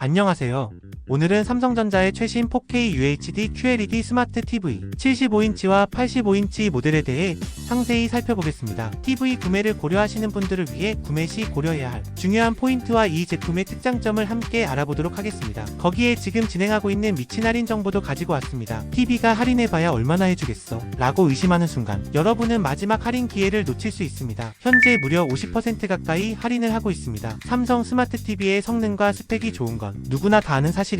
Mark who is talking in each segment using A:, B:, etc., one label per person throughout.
A: 안녕하세요. 오늘은 삼성전자의 최신 4K UHD QLED 스마트 TV 75인치와 85인치 모델에 대해 상세히 살펴보겠습니다. TV 구매를 고려하시는 분들을 위해 구매 시 고려해야 할 중요한 포인트와 이 제품의 특장점을 함께 알아보도록 하겠습니다. 거기에 지금 진행하고 있는 미친 할인 정보도 가지고 왔습니다. TV가 할인해봐야 얼마나 해주겠어? 라고 의심하는 순간 여러분은 마지막 할인 기회를 놓칠 수 있습니다. 현재 무려 50% 가까이 할인을 하고 있습니다. 삼성 스마트 TV의 성능과 스펙이 좋은 건 누구나 다 아는 사실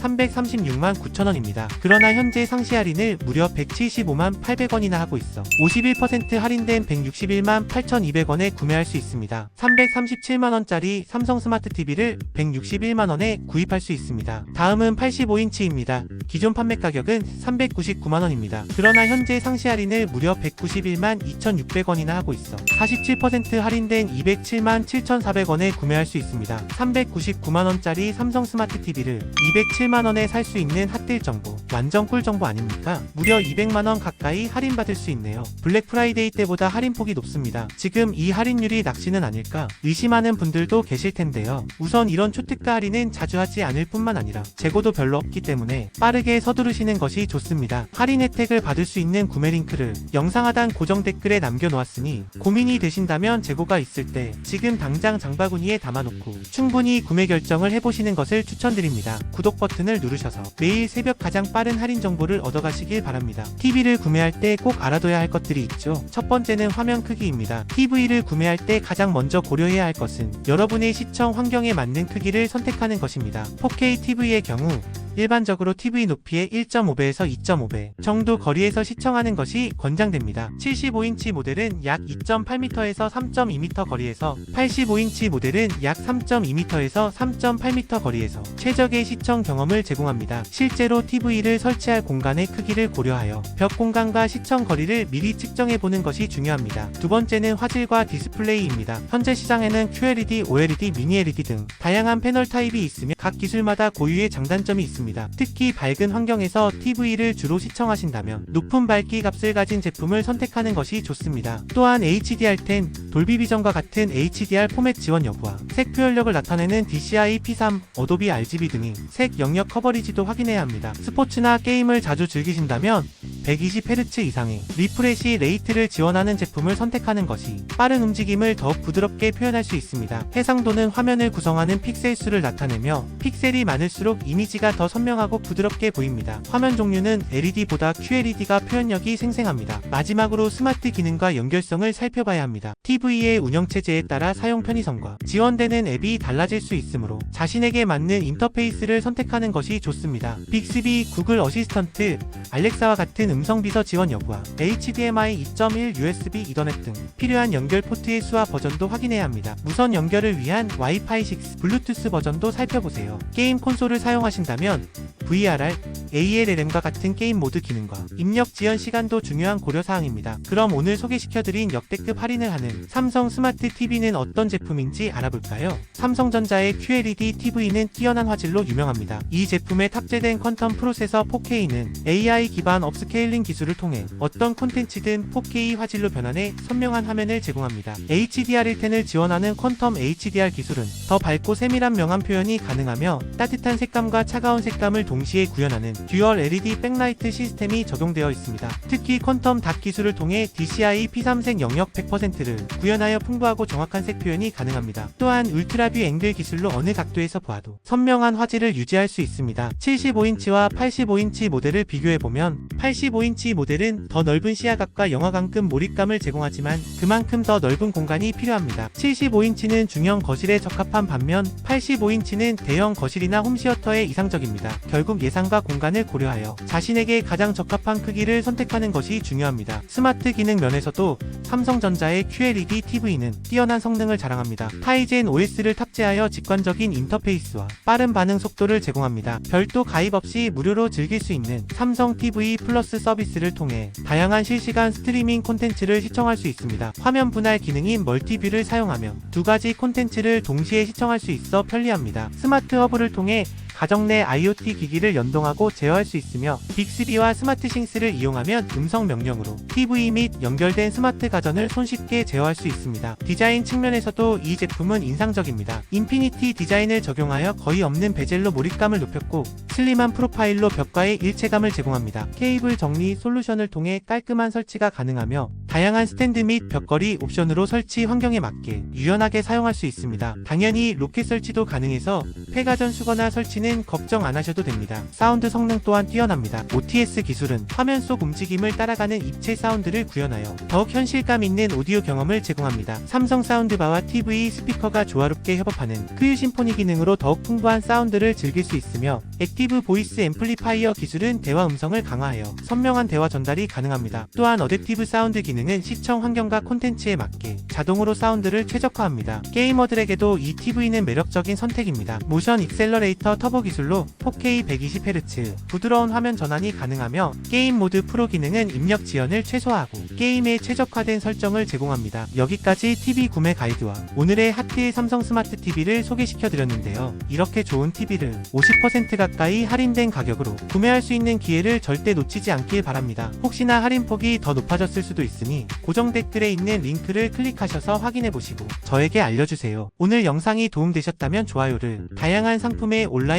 A: 336만 9천원입니다. 그러나 현재 상시 할인을 무려 175만 800원이나 하고 있어 51% 할인된 161만 8,200원에 구매할 수 있습니다. 337만원짜리 삼성 스마트 TV를 161만원에 구입할 수 있습니다. 다음은 85인치입니다. 기존 판매 가격은 399만원입니다. 그러나 현재 상시 할인을 무려 191만 2,600원이나 하고 있어 47% 할인된 207만 7,400원에 구매할 수 있습니다. 399만원짜리 삼성 스마트 TV를 207 만원에 살 수 있는 핫딜 정보 완전 꿀 정보 아닙니까? 무려 200만원 가까이 할인받을 수 있네요. 블랙 프라이데이 때보다 할인폭이 높습니다. 지금 이 할인율이 낚시는 아닐까 의심하는 분들도 계실 텐데요. 우선 이런 초특가 할인은 자주 하지 않을 뿐만 아니라 재고도 별로 없기 때문에 빠르게 서두르시는 것이 좋습니다. 할인 혜택을 받을 수 있는 구매 링크를 영상 하단 고정 댓글에 남겨놓았으니 고민이 되신다면 재고가 있을 때 지금 당장 장바구니에 담아놓고 충분히 구매 결정을 해보시는 것을 추천드립니다. 구독 버튼 을 누르셔서 매일 새벽 가장 빠른 할인 정보를 얻어가시길 바랍니다. TV를 구매할 때 꼭 알아둬야 할 것들이 있죠. 첫 번째는 화면 크기입니다. TV를 구매할 때 가장 먼저 고려해야 할 것은 여러분의 시청 환경에 맞는 크기를 선택하는 것입니다. 4K TV의 경우 일반적으로 TV 높이의 1.5배에서 2.5배 정도 거리에서 시청하는 것이 권장됩니다. 75인치 모델은 약 2.8m에서 3.2m 거리에서 85인치 모델은 약 3.2m에서 3.8m 거리에서 최적의 시청 경험을 제공합니다. 실제로 TV를 설치할 공간의 크기를 고려하여 벽 공간과 시청 거리를 미리 측정해 보는 것이 중요합니다. 두 번째는 화질과 디스플레이입니다. 현재 시장에는 QLED, OLED, 미니 LED 등 다양한 패널 타입이 있으며 각 기술마다 고유의 장단점이 있습니다. 특히 밝은 환경에서 TV를 주로 시청하신다면 높은 밝기 값을 가진 제품을 선택하는 것이 좋습니다. 또한 HDR10, 돌비 비전과 같은 HDR 포맷 지원 여부와 색 표현력을 나타내는 DCI P3, 어도비 RGB 등이 색 영역 커버리지도 확인해야 합니다. 스포츠나 게임을 자주 즐기신다면 120Hz 이상의 리프레시 레이트를 지원하는 제품을 선택하는 것이 빠른 움직임을 더욱 부드럽게 표현할 수 있습니다. 해상도는 화면을 구성하는 픽셀 수를 나타내며 픽셀이 많을수록 이미지가 더 선명하고 부드럽게 보입니다. 화면 종류는 LED보다 QLED가 표현력이 생생합니다. 마지막으로 스마트 기능과 연결성을 살펴봐야 합니다. TV의 운영체제에 따라 사용 편의성과 지원되는 앱이 달라질 수 있으므로 자신에게 맞는 인터페이스를 선택하는 것이 좋습니다. 빅스비, 구글 어시스턴트, 알렉사와 같은 음성 비서 지원 여부와 HDMI 2.1 USB 이더넷 등 필요한 연결 포트의 수와 버전도 확인해야 합니다. 무선 연결을 위한 와이파이 6, 블루투스 버전도 살펴보세요. 게임 콘솔을 사용하신다면 VRR, ALLM과 같은 게임 모드 기능과 입력 지연 시간도 중요한 고려사항입니다. 그럼 오늘 소개시켜드린 역대급 할인을 하는 삼성 스마트 TV는 어떤 제품인지 알아볼까요? 삼성전자의 QLED TV는 뛰어난 화질로 유명합니다. 이 제품에 탑재된 퀀텀 프로세서 4K는 AI 기반 업스케일 링 기술을 통해 어떤 콘텐츠든 4K 화질로 변환해 선명한 화면을 제공합니다. HDR110을 지원하는 퀀텀 HDR 기술은 더 밝고 세밀한 명암 표현이 가능하며 따뜻한 색감과 차가운 색감을 동시에 구현하는 듀얼 LED 백라이트 시스템이 적용되어 있습니다. 특히 퀀텀 닷 기술을 통해 DCI P3색 영역 100%를 구현하여 풍부하고 정확한 색 표현이 가능합니다. 또한 울트라뷰 앵글 기술로 어느 각도에서 보아도 선명한 화질을 유지할 수 있습니다. 75인치와 85인치 모델을 비교해보면 85 인치 모델은 더 넓은 시야각과 영화관급 몰입감을 제공하지만 그만큼 더 넓은 공간이 필요합니다. 75인치는 중형 거실에 적합한 반면 85인치는 대형 거실이나 홈시어터에 이상적입니다. 결국 예산과 공간을 고려하여 자신에게 가장 적합한 크기를 선택하는 것이 중요합니다. 스마트 기능 면에서도 삼성전자의 QLED TV는 뛰어난 성능을 자랑합니다. 타이젠 OS를 탑재하여 직관적인 인터페이스와 빠른 반응 속도를 제공합니다. 별도 가입 없이 무료로 즐길 수 있는 삼성 TV 플러스 플러스 서비스를 통해 다양한 실시간 스트리밍 콘텐츠를 시청할 수 있습니다. 화면 분할 기능인 멀티뷰를 사용하며 두 가지 콘텐츠를 동시에 시청할 수 있어 편리합니다. 스마트 허브를 통해 가정 내 IoT 기기를 연동하고 제어할 수 있으며 빅스비와 스마트싱스를 이용하면 음성 명령으로 TV 및 연결된 스마트 가전을 손쉽게 제어할 수 있습니다. 디자인 측면에서도 이 제품은 인상적입니다. 인피니티 디자인을 적용하여 거의 없는 베젤로 몰입감을 높였고 슬림한 프로파일로 벽과의 일체감을 제공합니다. 케이블 정리 솔루션을 통해 깔끔한 설치가 가능하며 다양한 스탠드 및 벽걸이 옵션으로 설치 환경에 맞게 유연하게 사용할 수 있습니다. 당연히 로켓 설치도 가능해서 폐가전 수거나 설치는 걱정 안 하셔도 됩니다. 사운드 성능 또한 뛰어납니다. OTS 기술은 화면 속 움직임을 따라가는 입체 사운드를 구현하여 더욱 현실감 있는 오디오 경험을 제공합니다. 삼성 사운드바와 TV 스피커가 조화롭게 협업하는 크유 심포니 기능으로 더욱 풍부한 사운드를 즐길 수 있으며 액티브 보이스 앰플리파이어 기술은 대화 음성을 강화하여 선명한 대화 전달이 가능합니다. 또한 어댑티브 사운드 기능은 시청 환경과 콘텐츠에 맞게 자동으로 사운드를 최적화합니다. 게이머들에게도 이 TV는 매력적인 선택입니다. 모션 익셀러레이터 터보 기술로 4K 120Hz 부드러운 화면 전환이 가능하며 게임 모드 프로 기능은 입력 지연을 최소화하고 게임에 최적화된 설정을 제공합니다. 여기까지 TV 구매 가이드와 오늘의 핫딜 삼성 스마트 TV를 소개시켜 드렸는데요. 이렇게 좋은 TV를 50% 가까이 할인된 가격으로 구매할 수 있는 기회를 절대 놓치지 않길 바랍니다. 혹시나 할인폭이 더 높아졌을 수도 있으니 고정 댓글에 있는 링크를 클릭하셔서 확인해 보시고 저에게 알려주세요. 오늘 영상이 도움되셨다면 좋아요를 다양한 상품의 온라